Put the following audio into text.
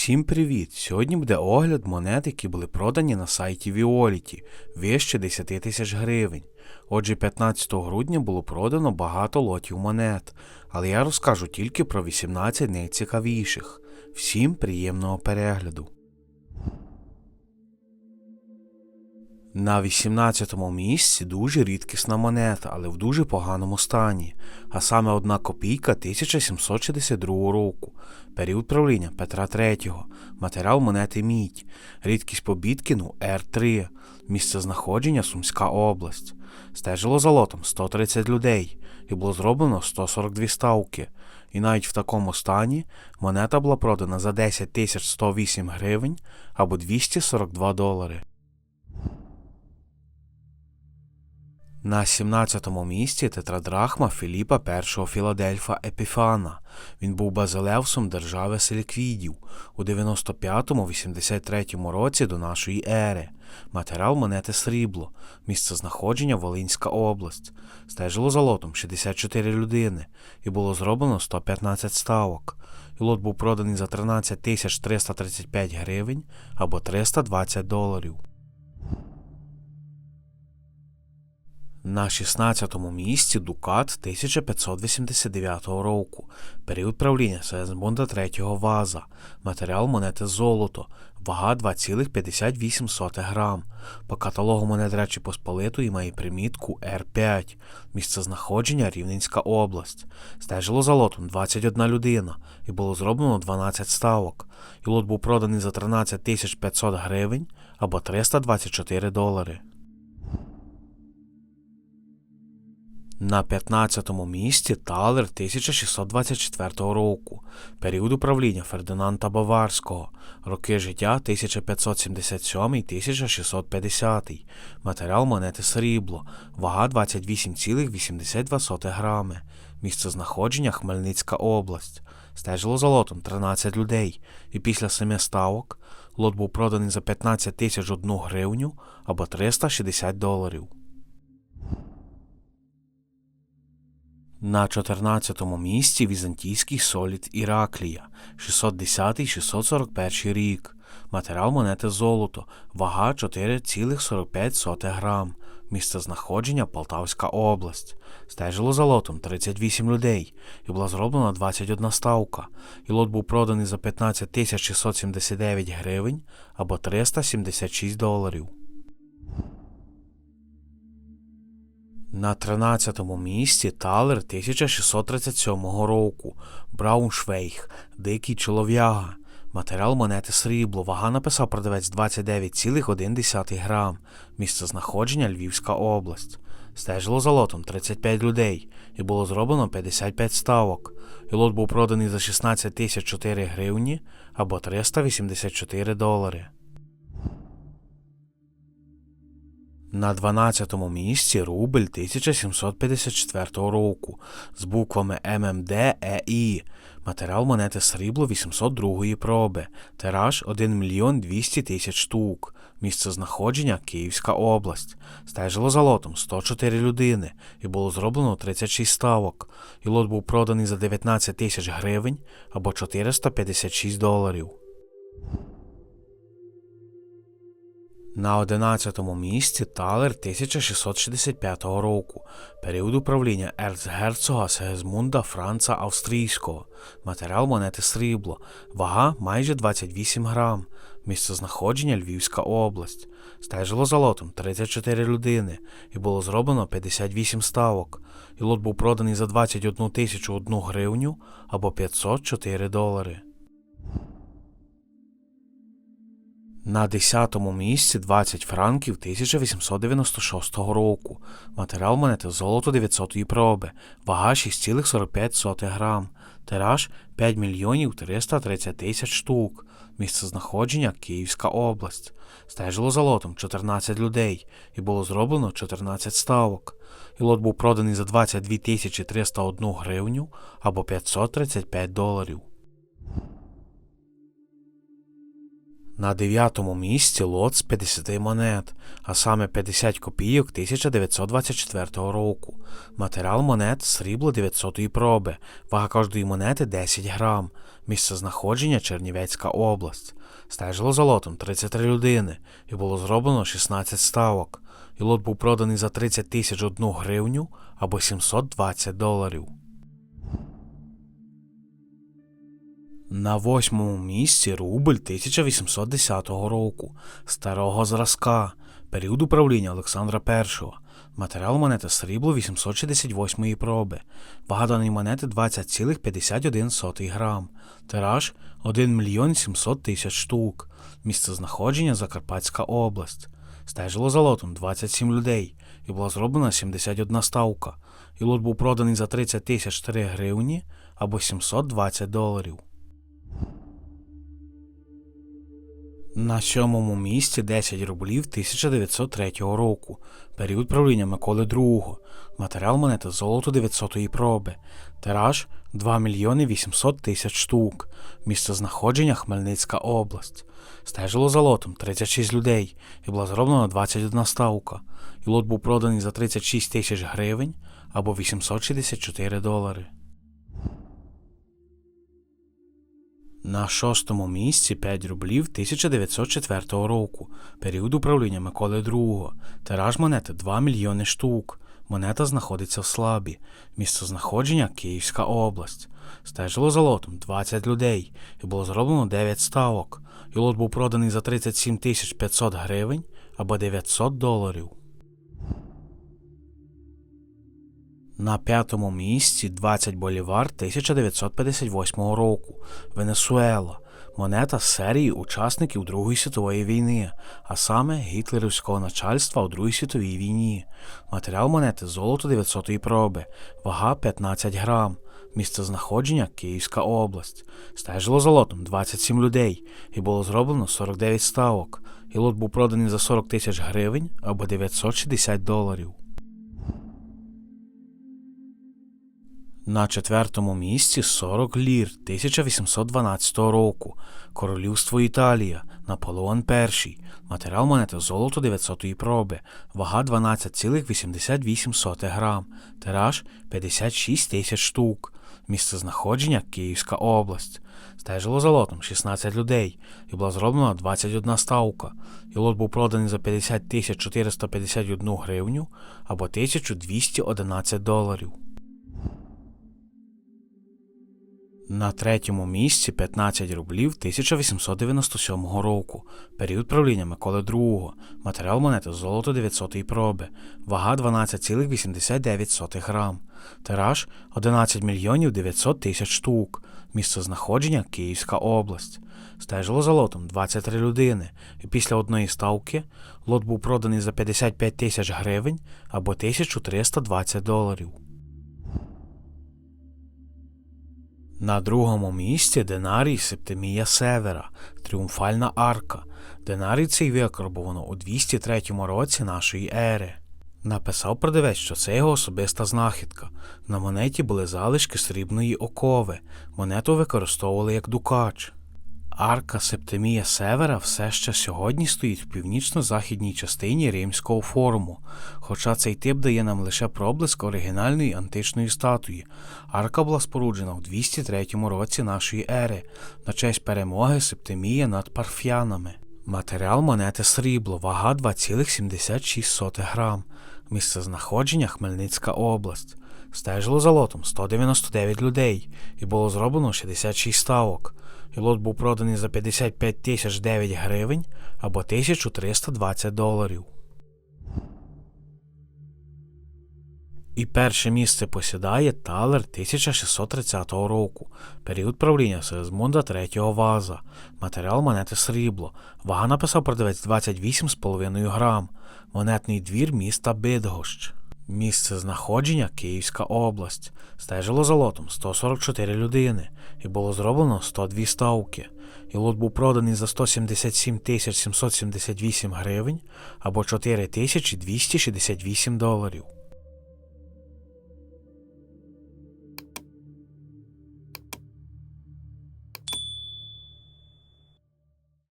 Всім привіт! Сьогодні буде огляд монет, які були продані на сайті Віоліті вище 10 тисяч гривень. Отже, 15 грудня було продано багато лотів монет, але я розкажу тільки про 18 найцікавіших. Всім приємного перегляду. На 18-му місці дуже рідкісна монета, але в дуже поганому стані, а саме одна копійка 1762 року, період правління Петра III, матеріал монети мідь, рідкість по Біткіну Р3, місце знаходження Сумська область. Стежило за лотом 130 людей і було зроблено 142 ставки. І навіть в такому стані монета була продана за 10 108 гривень або 242 долари. На 17-му місці тетрадрахма Філіпа І Філадельфа Епіфана. Він був базилевсом держави Селіквідів у 95-83 році до нашої ери. Матеріал монети срібло, місце знаходження Волинська область. Стежило за лотом 64 людини і було зроблено 115 ставок. І лот був проданий за 13 335 гривень або 320 доларів. На 16-му місці Дукат 1589 року, період правління Сезмонда III Ваза, матеріал монети золото, вага 2,58 грам. По каталогу монет Речі Посполитої має примітку Р5, місце знаходження Рівненська область. Стежило за лотом 21 людина і було зроблено 12 ставок. І лот був проданий за 13 500 гривень або 324 долари. На 15-му місці Талер 1624 року, період управління Фердинанда Баварського, роки життя 1577-1650, матеріал монети срібло, вага 28,82 грами, місце знаходження Хмельницька область. Стежило за лотом 13 людей, і після семи ставок лот був проданий за 15 тисяч одну гривню або 360 доларів. На 14-му місці візантійський солід Іраклія 610-641 рік. Матеріал монети золото, вага 4,45 грам. Місце знаходження Полтавська область. Стежило за лотом 38 людей і була зроблена 21 ставка. І лот був проданий за 15 679 гривень або 376 доларів. На 13-му місці Талер 1637 року, Брауншвейг, Дикий чолов'яга, матеріал монети срібло, вага написав продавець 29,1 грам, місце знаходження Львівська область. Стежило за лотом 35 людей і було зроблено 55 ставок. І лот був проданий за 16 тисяч 4 гривні або 384 долари. На 12-му місці рубль 1754 року з буквами ММД ЕІ. Матеріал монети срібло 802 проби. Тираж 1 мільйон 200 тисяч штук. Місце знаходження Київська область. Стежило за лотом 104 людини і було зроблено 36 ставок. І лот був проданий за 19 тисяч гривень або 456 доларів. На 11-му місці Талер 1665 року, період управління ерцгерцога Сегезмунда Франца Австрійського, матеріал монети срібло, вага майже 28 грам, місце знаходження Львівська область. Стежило за лотом 34 людини і було зроблено 58 ставок. І лот був проданий за 21 тисячу 1 гривню або 504 долари. На 10-му місці 20 франків 1896 року. Матеріал монети золото 900 проби, вага 6,45 грам, тираж 5 мільйонів 330 тисяч штук, місце знаходження Київська область. Стежило за лотом 14 людей і було зроблено 14 ставок. І лот був проданий за 22 301 гривню або 535 доларів. На дев'ятому місці лот з 50 монет, а саме 50 копійок 1924 року. Матеріал монет срібло 900-ї проби, вага кожної монети 10 грам. Місце знаходження Чернівецька область. Стежило за лотом 33 людини і було зроблено 16 ставок. І лот був проданий за 30 тисяч одну гривню або 720 доларів. На восьмому місці рубль 1810 року, старого зразка, період управління Олександра І. Матеріал монети срібло 868 проби. Вага даної монети 20,51 грам. Тираж 1 мільйон 700 тисяч штук. Місце знаходження Закарпатська область. Стежило за лотом 27 людей і була зроблена 71 ставка. І лот був проданий за 30 тисяч 4 гривні або 720 доларів. На сьомому місці 10 рублів 1903 року, період правління Миколи II, матеріал монети золото 900-ї проби, тираж 2 мільйони 800 тисяч штук, місце знаходження Хмельницька область. Стежило за лотом 36 людей. І була зроблена 21 ставка, і лот був проданий за 36 тисяч гривень або 864 долари. На шостому місці 5 рублів 1904 року, період управління Миколи II, тираж монети 2 мільйони штук. Монета знаходиться в Слабі, місце знаходження Київська область. Стежило за лотом 20 людей і було зроблено 9 ставок. І був проданий за 37 тисяч 500 гривень або 900 доларів. На п'ятому місці 20 болівар 1958 року. Венесуела. Монета серії учасників Другої світової війни, а саме гітлерівського начальства у Другій світовій війні. Матеріал монети золото 900 проби, вага 15 грам. Місце знаходження Київська область. Стежило за лотом 27 людей і було зроблено 49 ставок. І лот був проданий за 40 тисяч гривень або 960 доларів. На четвертому місці 40 лір 1812 року. Королівство Італія, Наполеон І. Матеріал монети золото 900-ї проби, вага 12,88 грам, тираж 56 тисяч штук. Місце знаходження Київська область. Стежило за лотом 16 людей і була зроблена 21 ставка. І лот був проданий за 50 451 гривню або 1211 доларів. На третьому місці 15 рублів 1897 року, період правління Миколи II, матеріал монети золото 900 проби, вага 12,89 грам, тираж 11 мільйонів 900 тисяч штук, місце знаходження Київська область. Стежило за лотом 23 людини, і після одної ставки лот був проданий за 55 тисяч гривень або 1320 доларів. На другому місці Динарій Септимія Севера, Тріумфальна арка. Денарій цей викарбовано у 203 році нашої ери. Написав продавець, що це його особиста знахідка. На монеті були залишки срібної окови. Монету використовували як дукач. Арка Септимія Севера все ще сьогодні стоїть в північно-західній частині Римського форуму, хоча цей тип дає нам лише проблиск оригінальної античної статуї. Арка була споруджена в 203 році нашої ери на честь перемоги Септимія над парфянами. Матеріал монети срібло, вага 2,76 грам. Місце знаходження Хмельницька область. Стежило за лотом 199 людей і було зроблено 66 ставок і лот був проданий за 55 тисяч 9 гривень або 1320 доларів. І перше місце посідає талер 1630 року, період правління Сигизмунда III Ваза, матеріал монети срібло, вага написав продавець 28,5 грам, монетний двір міста Бидгощ. Місце знаходження Київська область. Стежило за лотом 144 людини і було зроблено 102 ставки. І лот був проданий за 177 тисяч 778 гривень або 4268 доларів.